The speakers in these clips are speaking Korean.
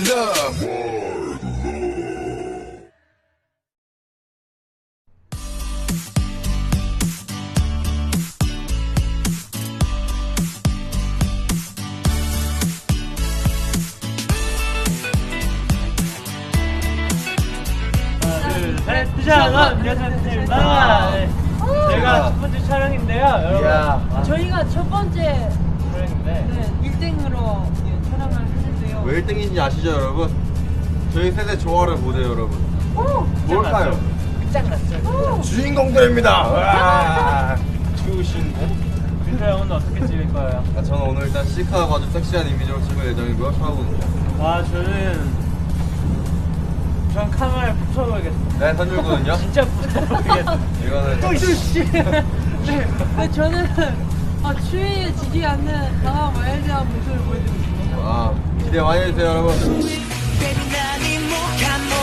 One love. 셋, 투샷, 안녕하십니까. 네. 제가 첫 번째 촬영인데요, 여러분. 아, 저희가 첫 번째 촬영인데. 네, 1등으로 촬영을 했는데요. 왜 1등인지 아시죠 여러분? 저희 세대 조화를 보세요 여러분 뭘까요? 주인공들입니다. 와. 추우신 준서 형은 어떻게 찍을 거예요? 아, 저는 오늘 일단 시크하고 아주 섹시한 이미지로 찍을 예정이고요 처음은요 아, 저는. 전 카메라에 붙여보겠습니다. 네 선율군은요? 진짜 붙여보겠습니다. 이거는 네, 네, 저는 아, 추위에 지지 않는 강한 와일드한 모습을 보여드리겠습니다. 아 기대 많이 해주세요 여러분 ベル何もかも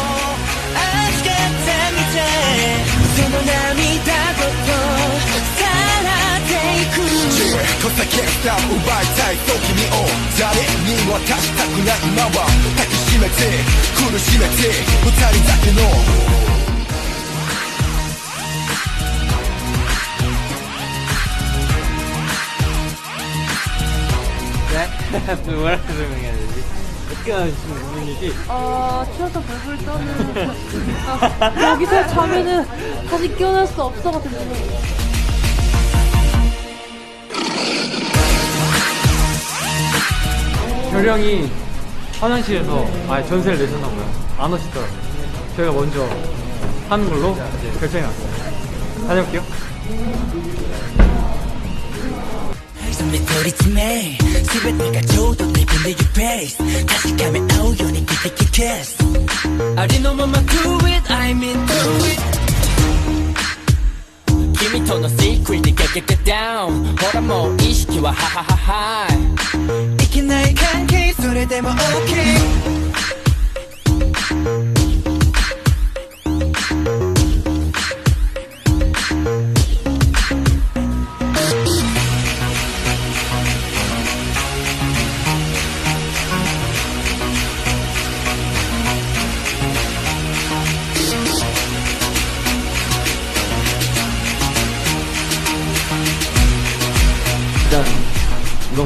預かったみたいその涙ごとさらっていく Cause I can't stop 奪いたいと君を誰にも渡したくない今は抱きしめて苦しめて二人だけの 네? 뭐라고 설명해야 되지? 어떻게 하시는 분이지? 아, 추워서 벌벌 떠는. 아, 여기서 자면은 다시 깨어날 수 없어가지고. 결령이 화장실에서 아 전세를 내셨나 봐요. 안 오시더라고요. 저희가 먼저 하는 걸로 결정이 났어요. 다녀올게요. に取り詰め全てがちょうど自分で your pace 確かめ合うように聞き消すありのまま do it I mean do it. 君とのシークリでゲゲゲダウンほらもう意識はハハハハいけない関係それでも OK「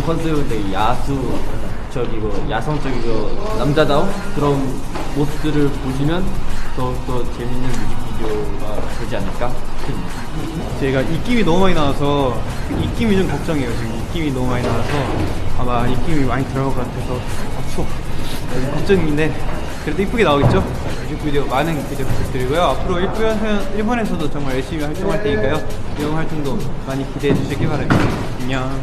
이번 컨셉은 되게 야수적이고 야성적이고 남자다운 그런 모습들을 보시면 더욱더 재밌는 뮤직비디오가 되지 않을까 싶습니다. 제가 입김이 너무 많이 나와서 입김이 좀 걱정이에요. 지금 입김이 너무 많이 나와서 아마 입김이 많이 들어갈 것 같아서 아, 추워. 네, 걱정인데 그래도 이쁘게 나오겠죠? 뮤직비디오 많은 기대 부탁드리고요. 앞으로 일본에서도 정말 열심히 활동할 테니까요. 이런 활동도 많이 기대해 주시기 바랍니다. 안녕.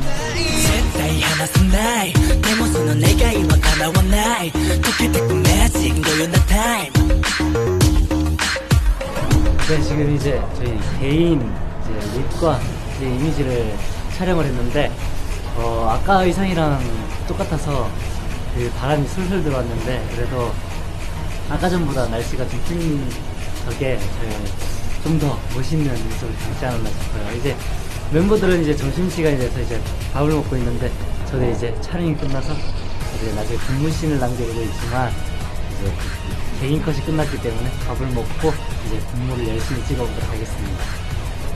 나이 하나선 나이 내 모습은 내가 이와 따라와 나이 도쿄 대꿈 매직 고요나 타임 네 지금 이제 저희 개인 이제 립과 이제 이미지를 촬영을 했는데 어, 아까 의상이랑 똑같아서 그 바람이 술술 들어왔는데 그래서 아까 전보다 날씨가 좀 풀린 덕에 좀 더 멋있는 모습을 담지 않았나 싶어요. 이제 멤버들은 이제 점심시간이 돼서 이제 밥을 먹고 있는데 저는 이제 촬영이 끝나서 이제 나중에 근무신을 남겨두고 있지만 이제 개인 컷이 끝났기 때문에 밥을 먹고 이제 군무를 열심히 찍어보도록 하겠습니다.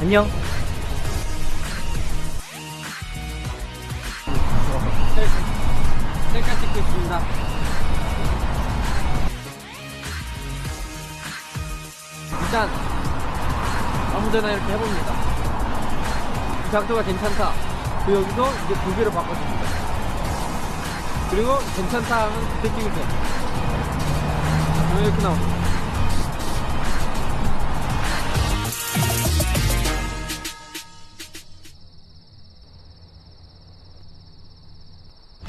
안녕! 셀카 찍고 있습니다. 일단 아무데나 이렇게 해봅니다. 이 각도가 괜찮다. 그 여기서 이제 두 개로 바꿔줍니다. 그리고 괜찮다 하면 그때 찍으면 돼. 그러면 이렇게 나옵니다.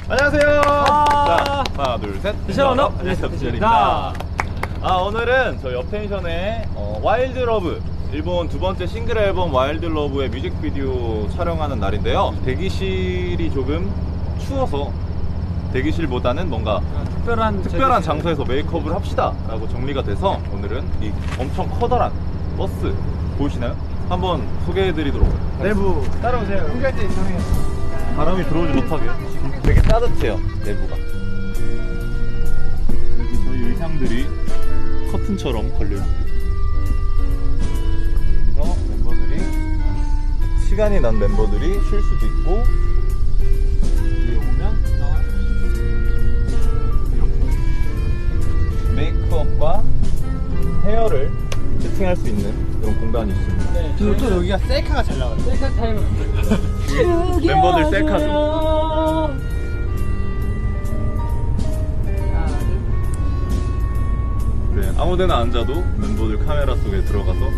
안녕하세요. 아. 자, 하나, 둘, 셋. 미션 언어? 안녕하세요. 네, 미션입니다. 아, 오늘은 저희 업텐션의 어, 와일드 러브 일본 두 번째 싱글 앨범 와일드 러브의 뮤직비디오 촬영하는 날인데요. 대기실이 조금 추워서 대기실보다는 뭔가 특별한 특별한 장소에서 메이크업을 합시다 라고 정리가 돼서 오늘은 이 엄청 커다란 버스 보이시나요? 한번 소개해드리도록 내부 따라오세요. 소개할 때 인정해요. 바람이 들어오지 못하게 되게 따뜻해요 내부가 조명들이 커튼처럼 걸려 있 시간이 난 멤버들이 쉴 수도 있고 여기 오면 이렇게 메이크업과 헤어를 세팅할 수 있는 그런 공간이 있습니다. 그리고 또 여기가 셀카가 잘 나와요. 셀카 타임. 멤버들 셀카 좀. 그래 아무데나 앉아도 멤버들 카메라 속에 들어가서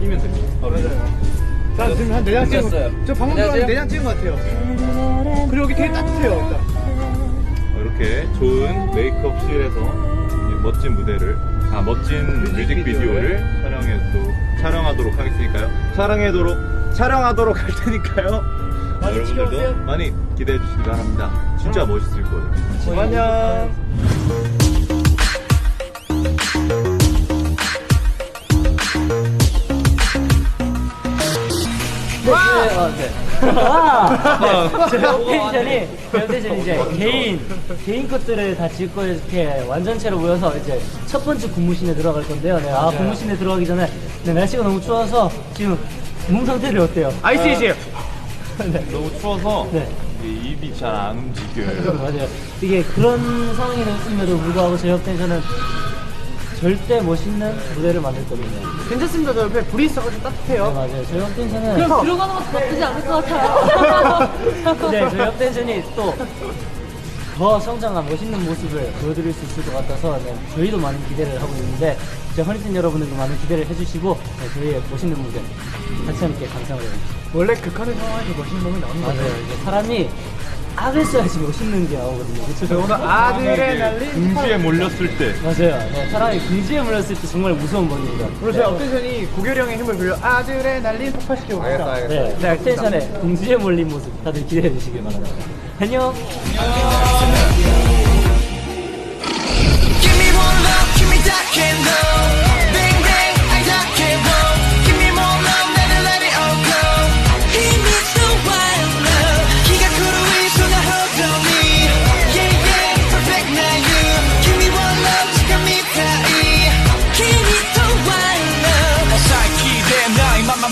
끼면 됩니다. 자, 지금 한 4장 찍은. 거. 저 방금 전에 안녕하세요. 4장 찍은 것 같아요. 그리고 여기 되게 따뜻해요, 일단. 어, 이렇게 좋은 메이크업실에서 이 멋진 무대를 아 멋진 뮤직비디오를 촬영해 또 촬영하도록 하겠으니까요. 촬영하도록 촬영하도록 할 테니까요. 많이 여러분들도. 많이 기대해 주시기 바랍니다. 진짜 멋있을 거예요. 안녕. 어, 네. 와! 제 텐션이, 제 텐션이 이제 개인, 개인 것들을 다 짓고 이렇게 완전체로 모여서 이제 첫 번째 군무신에 들어갈 건데요. 네, 아, 군무신에 들어가기 전에 네, 날씨가 너무 추워서 지금 몸 상태를 어때요? 아이스이지요. 네. 너무 추워서 네. 이게 입이 잘 안 움직여요. 맞아요. 이게 그런 상황임에도 불구하고 저희 텐션은 절대 멋있는 무대를 만들 겁니다. 괜찮습니다. 저 옆에 불이 있어가지고 네, 따뜻해요. 맞아요. 저희 업텐션은 그럼 들어가는 것도 나쁘지 않을 것 같아요. 네, 저희 업텐션이 또 더 성장한 멋있는 모습을 보여드릴 수 있을 것 같아서 네, 저희도 많은 기대를 하고 있는데 이제 허니텐 여러분들도 많은 기대를 해주시고 네, 저희의 멋있는 무대 같이 함께 감상을 해주시죠. 원래 극한의 상황에서 멋있는 놈이 나오는 거예요. 맞아요. 이제 사람이 악을 써야지 멋있는 게 나오거든요. 그렇죠? 오늘 아드레날린 궁지에 몰렸을 때 맞아요. 네, 사람이 궁지에 물렸을 때 정말 무서운 법입니다. 오늘 저희 업텐션이 형의 힘을 빌려 아드레날린 폭발시켜 봅니다. 네, 네, 액텐션의 궁지에 몰린 모습 다들 기대해 주시길 바랍니다. 안녕.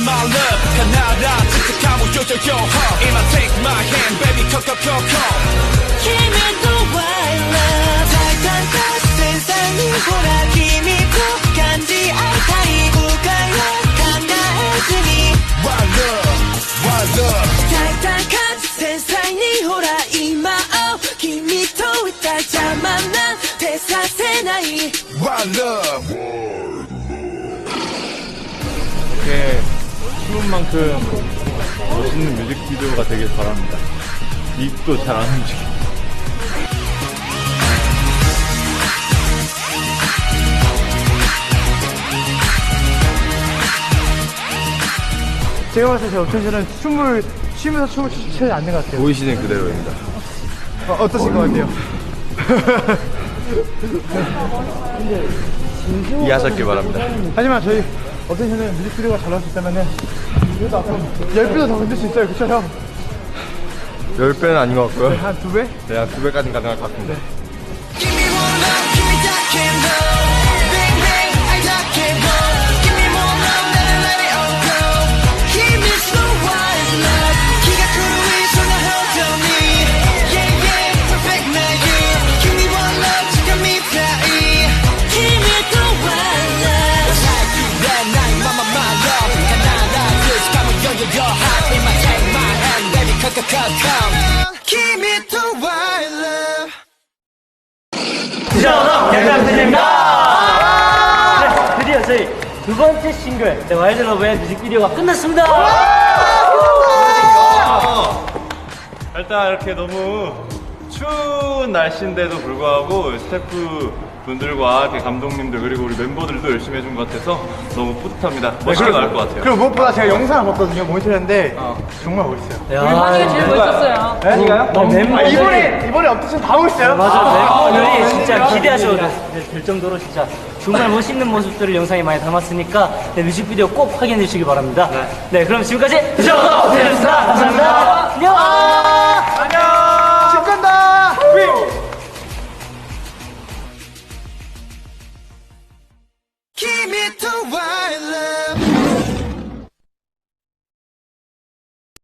my love 다 나라 칙칙하고 요저 요허 Emma take my hand baby 컷컷컷컷 힘을 또 I love 살던 것 세상이 호락이 믿고 간지 알타이 구가요 강가했으니 Wild love Wild love 살던 것 세상이 호락이 마오 기미 또 있다 자만난 대사 세나이 Wild love 추운 만큼 멋있는 뮤직비디오가 되길 바랍니다. 입도 잘 안 움직여. 제가 봤을 때제 업텐션은 춤을 쉬면서 춤을 추지 않는 것 같아요. 보이시는 그대로입니다. 어, 어떠신 것 같아요? 이해하셨길 바랍니다. 하지만 저희 업텐션은 뮤직비디오가 잘 나올 수 있다면은 그래도 앞으로 10배도 더 만들 수 있어요. 그쵸 형? 10배는 아닌 것 같고요. 한 2배? 네, 한 2배까지는 가능할 것 같습니 두 번째 싱글 네, 와일드 러브의 뮤직비디오가 끝났습니다. 일단 이렇게 너무 추운 날씨인데도 불구하고 스태프 분들과 이렇게 감독님들 그리고 우리 멤버들도 열심히 해준 것 같아서 너무 뿌듯합니다. 멋있게 나올 것 같아요. 그리고 무엇보다 제가 영상을 봤거든요. 모니터였는데 정말 멋있어요. 야, 제일 멋있었어요. 아니가요? 어, 멤버들이- 아, 이번에 이번에 업텐션 다 멋있어요. 맞아, 멤버들이 진짜 아, 기대하셔도 될- 될 정도로 진짜 정말 멋있는 모습들을 영상에 많이 담았으니까 네, 뮤직비디오 꼭 확인해 주시기 바랍니다. 네. 네, 그럼 지금까지 뮤지컬 대스타 감사합니다. 안녕. 안녕. 집 간다. Give me the love.